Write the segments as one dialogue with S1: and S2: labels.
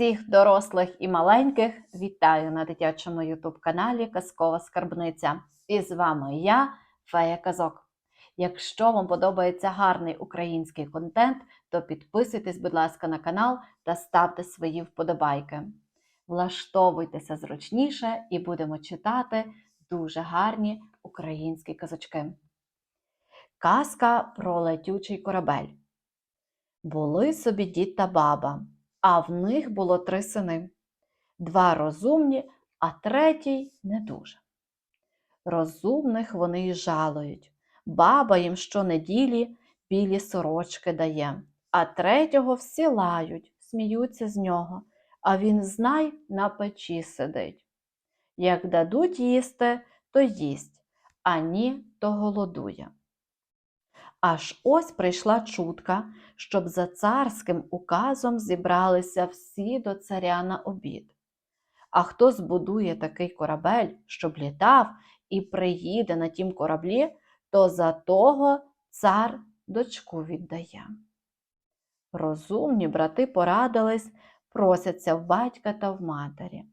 S1: Всіх дорослих і маленьких вітаю на дитячому ютуб-каналі Казкова Скарбниця. І з вами я, Фея Казок. Якщо вам подобається гарний український контент, то підписуйтесь, будь ласка, на канал та ставте свої вподобайки. Влаштовуйтеся зручніше і будемо читати дуже гарні українські казочки. Казка про летючий корабель. Були собі дід та баба, а в них було три сини. Два розумні, а третій не дуже. Розумних вони й жалують. Баба їм щонеділі білі сорочки дає, а третього всі лають, сміються з нього, а він, знай, на печі сидить. Як дадуть їсти, то їсть, а ні, то голодує. Аж ось прийшла чутка, щоб за царським указом зібралися всі до царя на обід. А хто збудує такий корабель, щоб літав і приїде на тім кораблі, то за того цар дочку віддає. Розумні брати порадились, просяться в батька та в матері.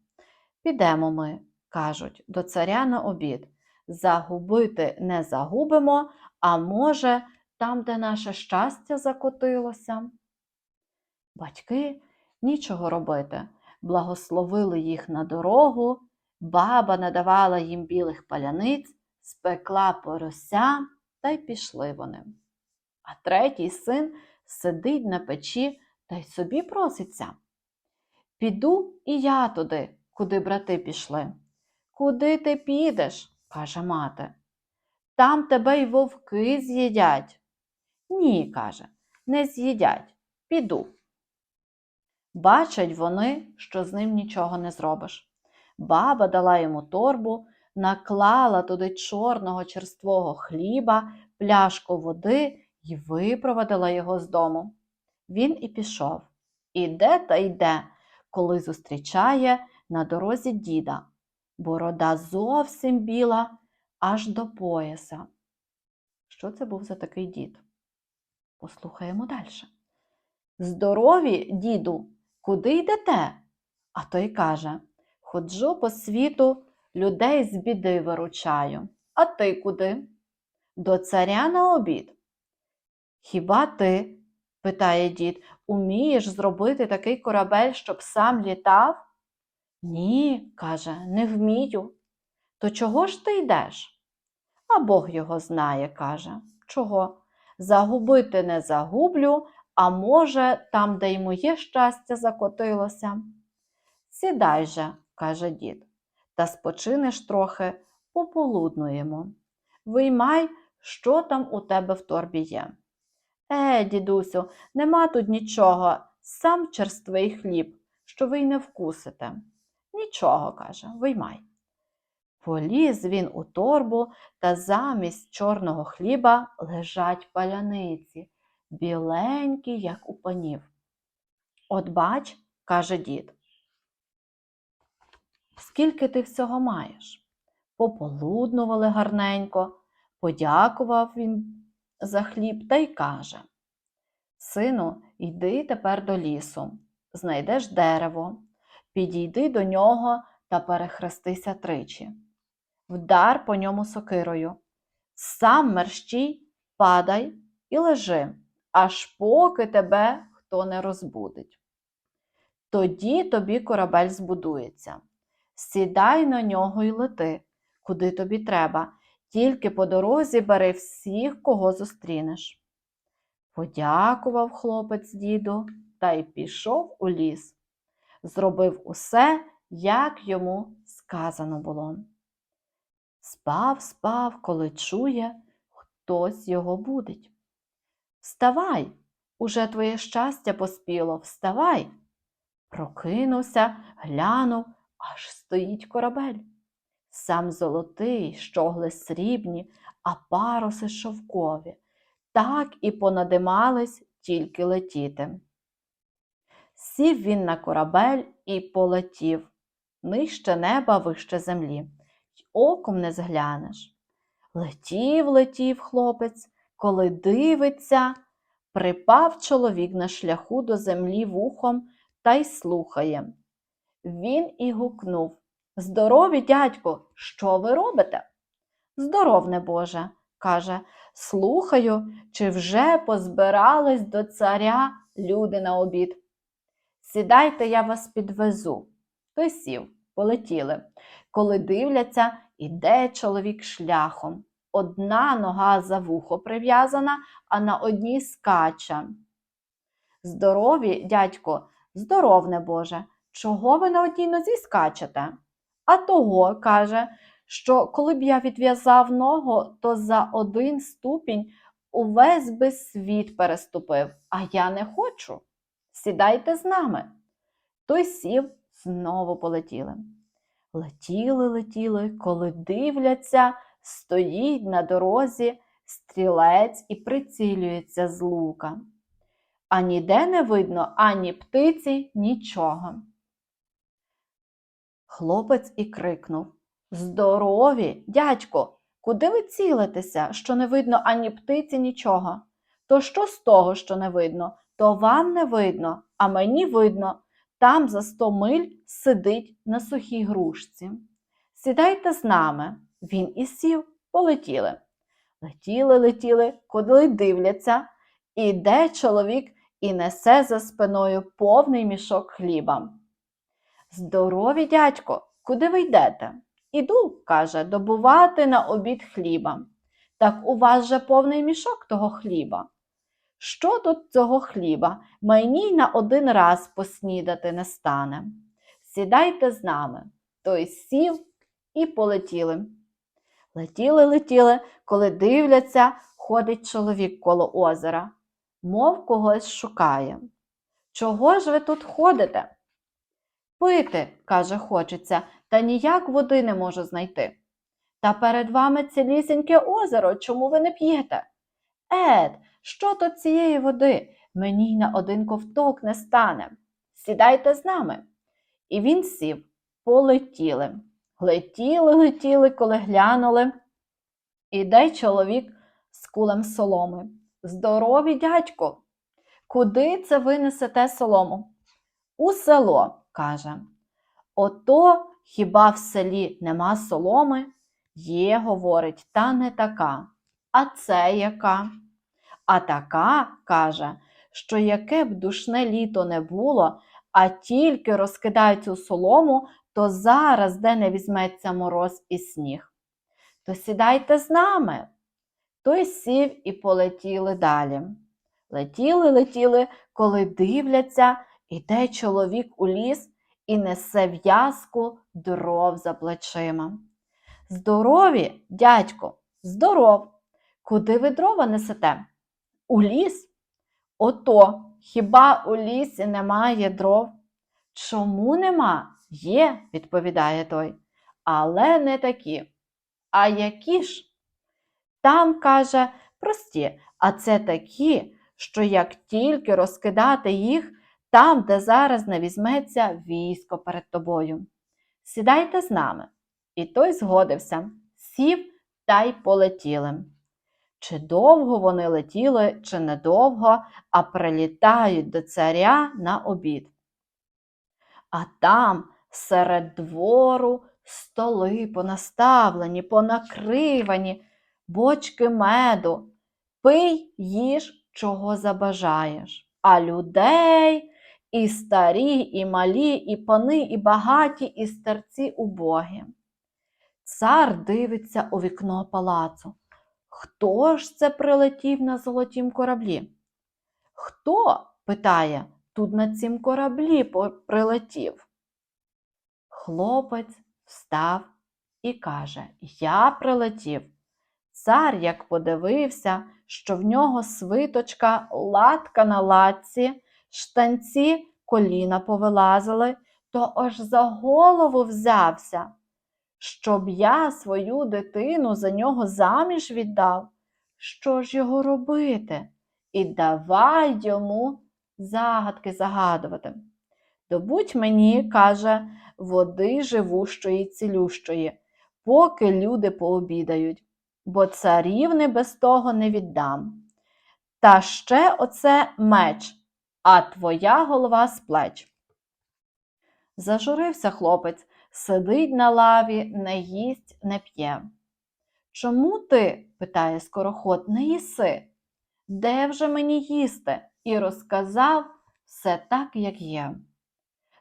S1: Підемо ми, кажуть, до царя на обід. Загубити не загубимо, а може, там, де наше щастя закотилося. Батьки нічого робити, благословили їх на дорогу, баба надавала їм білих паляниць, спекла порося, та й пішли вони. А третій син сидить на печі та й собі проситься. Піду і я туди, куди брати пішли. Куди ти підеш? каже мати. Там тебе й вовки з'їдять. Ні, каже, не з'їдять. Піду. Бачать вони, що з ним нічого не зробиш. Баба дала йому торбу, наклала туди чорного черствого хліба, пляшку води і випровадила його з дому. Він і пішов. Іде та йде, коли зустрічає на дорозі діда. Борода зовсім біла, аж до пояса. Що це був за такий дід? Послухаємо далі. Здорові, діду, куди йдете? А той каже Ходжу по світу, людей з біди виручаю. А ти куди? До царя на обід. Хіба ти, питає дід, умієш зробити такий корабель, щоб сам літав? Ні, каже, не вмію. То чого ж ти йдеш? А Бог його знає, каже. Чого? Загубити не загублю, а може, там, де й моє щастя закотилося. Сідай же, каже дід, та спочинеш трохи, пополуднуємо. Виймай, що там у тебе в торбі є. Е, дідусю, нема тут нічого, сам черствий хліб, що ви й не вкусите. Нічого, каже, виймай. Поліз він у торбу, та замість чорного хліба лежать паляниці, біленькі, як у панів. От бач, каже дід, скільки ти всього маєш? Пополуднували гарненько, подякував він за хліб та й каже Сину, йди тепер до лісу, знайдеш дерево, підійди до нього та перехрестися тричі. Вдар по ньому сокирою. Сам мерщій, падай і лежи, аж поки тебе хто не розбудить. Тоді тобі корабель збудується. Сідай на нього й лети, куди тобі треба, тільки по дорозі бери всіх, кого зустрінеш. Подякував хлопець діду та й пішов у ліс. Зробив усе, як йому сказано було. Спав, спав, коли чує, хтось його будить. Вставай, уже твоє щастя поспіло, вставай. Прокинувся, глянув, аж стоїть корабель. Сам золотий, щогли срібні, а паруси шовкові. Так і понадимались тільки летіти. Сів він на корабель і полетів, нижче неба, вище землі, оком не зглянеш. Летів, летів хлопець, коли дивиться, припав чоловік на шляху до землі вухом та й слухає. Він і гукнув Здорові, дядько, що ви робите? Здоровне Боже, каже, слухаю, чи вже позбирались до царя люди на обід. Сідайте, я вас підвезу. Той сів, полетіли. Коли дивляться, іде чоловік шляхом. Одна нога за вухо прив'язана, а на одній скаче. Здорові, дядько, здоровне Боже, чого ви на одній нозі скачете? А того, каже, що коли б я відв'язав ногу, то за один ступінь увесь би світ переступив, а я не хочу. Сідайте з нами. Той сів, знову полетіли. Летіли, летіли, коли дивляться, стоїть на дорозі стрілець і прицілюється з лука. А ніде не видно ані птиці, нічого. Хлопець і крикнув Здорові, дядько, куди ви цілитеся, що не видно ані птиці, нічого? То що з того, що не видно? То вам не видно, а мені видно. Там за сто миль сидить на сухій грушці. Сідайте з нами. Він і сів, полетіли. Летіли, летіли, коли дивляться, іде чоловік і несе за спиною повний мішок хліба. Здорові, дядько, куди ви йдете? Іду, каже, добувати на обід хліба. Так у вас же повний мішок того хліба. Що тут цього хліба? Мені на один раз поснідати не стане. Сідайте з нами. Той сів і полетіли. Летіли, летіли, коли дивляться, ходить чоловік коло озера, мов когось шукає. Чого ж ви тут ходите? Пити, каже, хочеться, та ніяк води не можу знайти. Та перед вами цілісіньке озеро, чому ви не п'єте? Ед, що то цієї води? Мені й на один ковток не стане. Сідайте з нами. І він сів, полетіли. Летіли, летіли, коли глянули. Іде чоловік з кулем соломи. Здорові, дядько, куди це ви несете солому? У село, каже. Ото хіба в селі нема соломи? Є, говорить, та не така. А це яка? А така, каже, що яке б душне літо не було, а тільки розкидають цю солому, то зараз де не візьметься мороз і сніг. То сідайте з нами. Той сів і полетіли далі. Летіли, летіли, коли дивляться, іде чоловік у ліс і несе в'язку дров за плечима. Здорові, дядько, здоров. Куди ви дрова несете? У ліс? Ото, хіба у лісі немає дров? Чому нема? Є, відповідає той, але не такі. А які ж? Там, каже, прості, а це такі, що як тільки розкидати їх, там, де зараз не візьметься військо перед тобою. Сідайте з нами. І той згодився, сів та й полетіли. Чи довго вони летіли, чи недовго, а прилітають до царя на обід. А там, серед двору, столи понаставлені, понакривані, бочки меду. Пий, їж, чого забажаєш. А людей і старі, і малі, і пани, і багаті, і старці убогі. Цар дивиться у вікно палацу. Хто ж це прилетів на золотім кораблі? Хто? питає, тут на цім кораблі прилетів. Хлопець встав і каже: Я прилетів. Цар як подивився, що в нього свиточка, латка на латці, штанці коліна повилазили, то аж за голову взявся щоб я свою дитину за нього заміж віддав, що ж його робити? І давай йому загадки загадувати. Добудь мені, каже, води живущої, цілющої, поки люди пообідають, бо царівни без того не віддам. Та ще оце меч, а твоя голова з плеч. Зажурився хлопець, сидить на лаві, не їсть, не п'є. Чому ти, питає скороход, не їси? Де вже мені їсти? І розказав все так, як є.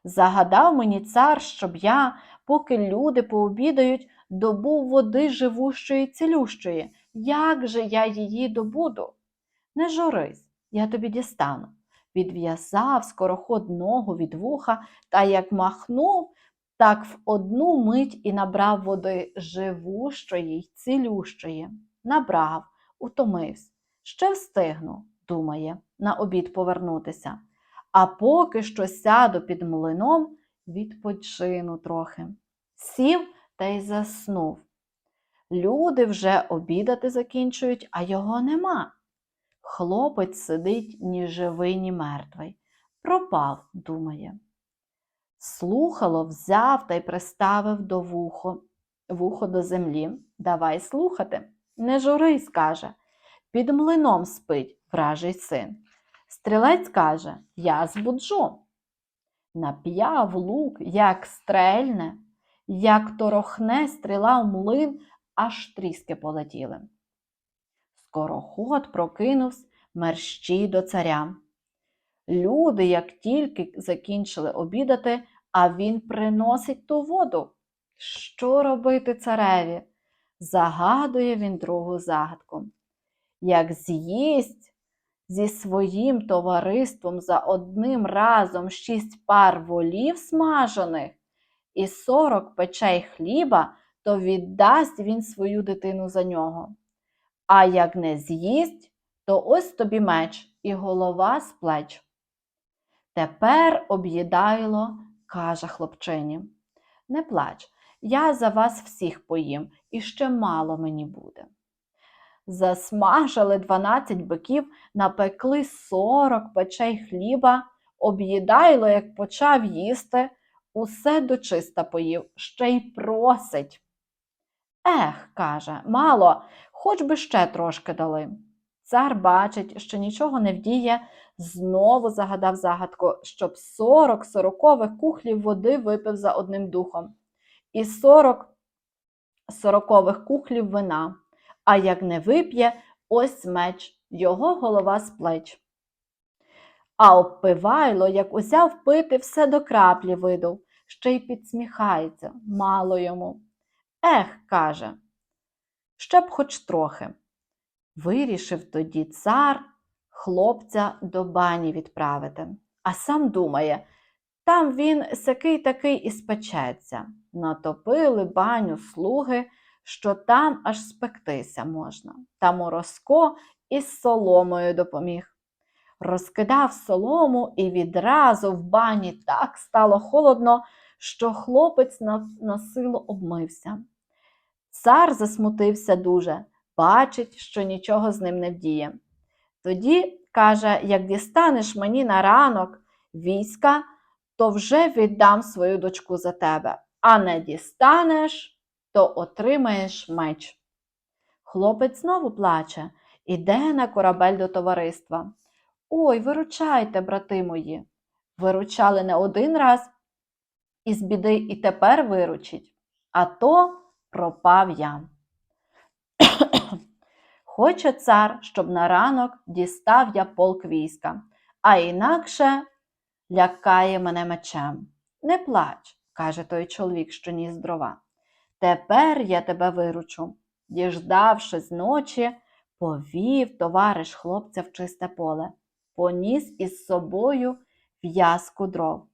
S1: Загадав мені цар, щоб я, поки люди пообідають, добув води живущої цілющої. Як же я її добуду? Не журись, я тобі дістану. Відв'язав скороход ногу від вуха та як махнув, так в одну мить і набрав води живущої й цілющої. Набрав, утомився. Ще встигну, думає, на обід повернутися. А поки що сяду під млином, відпочину трохи. Сів та й заснув. Люди вже обідати закінчують, а його нема. Хлопець сидить ні живий, ні мертвий. Пропав, думає. Слухало взяв та й приставив до вухо, вухо до землі. Давай слухати. Не журись, каже. Під млином спить вражий син. Стрілець каже, я збуджу. Нап'яв лук, як стрельне, як торохне стріла в млин, аж тріски полетіли. Скороход прокинувся мерщій до царя. Люди, як тільки закінчили обідати, а він приносить ту воду. Що робити цареві? Загадує він другу загадку. Як з'їсть зі своїм товариством за одним разом шість пар волів смажених і сорок печей хліба, то віддасть він свою дитину за нього. А як не з'їсть, то ось тобі меч і голова з плеч. Тепер об'їдайло, каже хлопчині. Не плач, я за вас всіх поїм, і ще мало мені буде. Засмажили дванадцять биків, напекли сорок печей хліба, об'їдайло, як почав їсти, усе дочиста поїв, ще й просить. Ех, каже, мало, хоч би ще трошки дали. Цар бачить, що нічого не вдіє, знову загадав загадку, щоб сорок сорокових кухлів води випив за одним духом, і сорок сорокових кухлів вина. А як не вип'є, ось меч, його голова з плеч. А обпивайло, як узяв пити, все до краплі видав, ще й підсміхається, мало йому. Ех, каже, ще б хоч трохи. Вирішив тоді цар хлопця до бані відправити, а сам думає, там він сякий такий і спечеться. Натопили баню слуги, що там аж спектися можна. Та Морозко із соломою допоміг. Розкидав солому і відразу в бані так стало холодно, що хлопець на, на силу обмився. Цар засмутився дуже, бачить, що нічого з ним не вдіє. Тоді, каже, як дістанеш мені на ранок війська, то вже віддам свою дочку за тебе, а не дістанеш, то отримаєш меч. Хлопець знову плаче, іде на корабель до товариства. Ой, виручайте, брати мої. Виручали не один раз, із біди і тепер виручить, а то пропав я. Хоче цар, щоб на ранок дістав я полк війська, а інакше лякає мене мечем. Не плач, каже той чоловік, що ніс дрова. Тепер я тебе виручу. Діждавши з ночі, повів товариш хлопця в чисте поле, поніс із собою в'язку дров.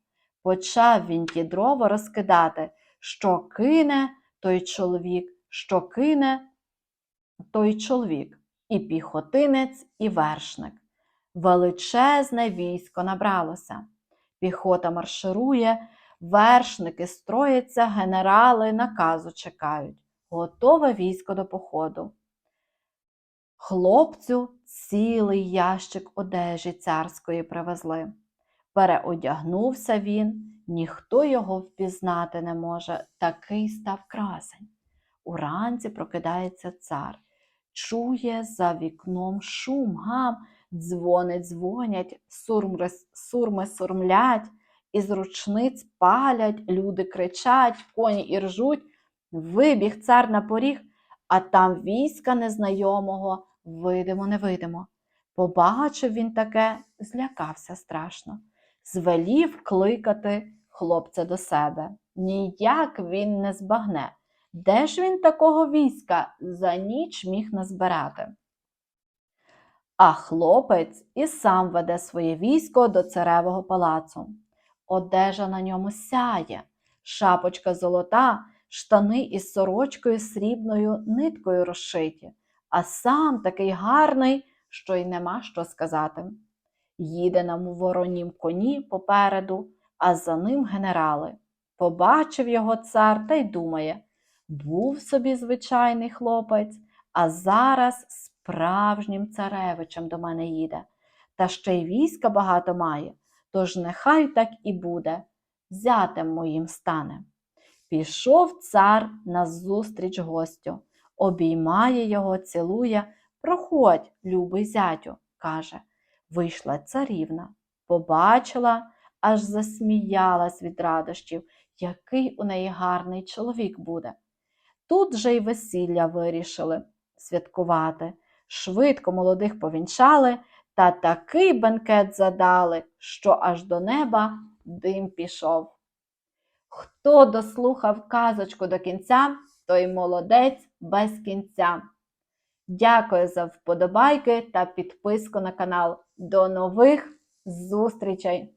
S1: Почав він ті дрова розкидати, що кине той чоловік, що кине той чоловік, і піхотинець, і вершник. Величезне військо набралося. Піхота марширує, вершники строяться, генерали наказу чекають. Готове військо до походу. Хлопцю цілий ящик одежі царської привезли. Переодягнувся він, ніхто його впізнати не може, такий став красень. Уранці прокидається цар, чує за вікном шум, гам, дзвони дзвонять, сурми, сурми сурмлять, із ручниць палять, люди кричать, коні і ржуть. Вибіг цар на поріг, а там війська незнайомого, видимо, невидимо. Побачив він таке, злякався страшно, звелів кликати хлопця до себе. Ніяк він не збагне, де ж він такого війська за ніч міг назбирати. А хлопець і сам веде своє військо до царевого палацу. Одежа на ньому сяє, шапочка золота, штани із сорочкою срібною ниткою розшиті, а сам такий гарний, що й нема що сказати. Їде на воронім коні попереду, а за ним генерали. Побачив його цар та й думає: був собі звичайний хлопець, а зараз справжнім царевичем до мене їде, та ще й війська багато має, тож нехай так і буде, зятем моїм стане. Пішов цар назустріч гостю, обіймає його, цілує. Проходь, любий зятю, каже. Вийшла царівна, побачила, аж засміялась від радощів, який у неї гарний чоловік буде. Тут же й весілля вирішили святкувати. Швидко молодих повінчали та такий бенкет задали, що аж до неба дим пішов. Хто дослухав казочку до кінця, той молодець без кінця. Дякую за вподобайки та підписку на канал. До нових зустрічей!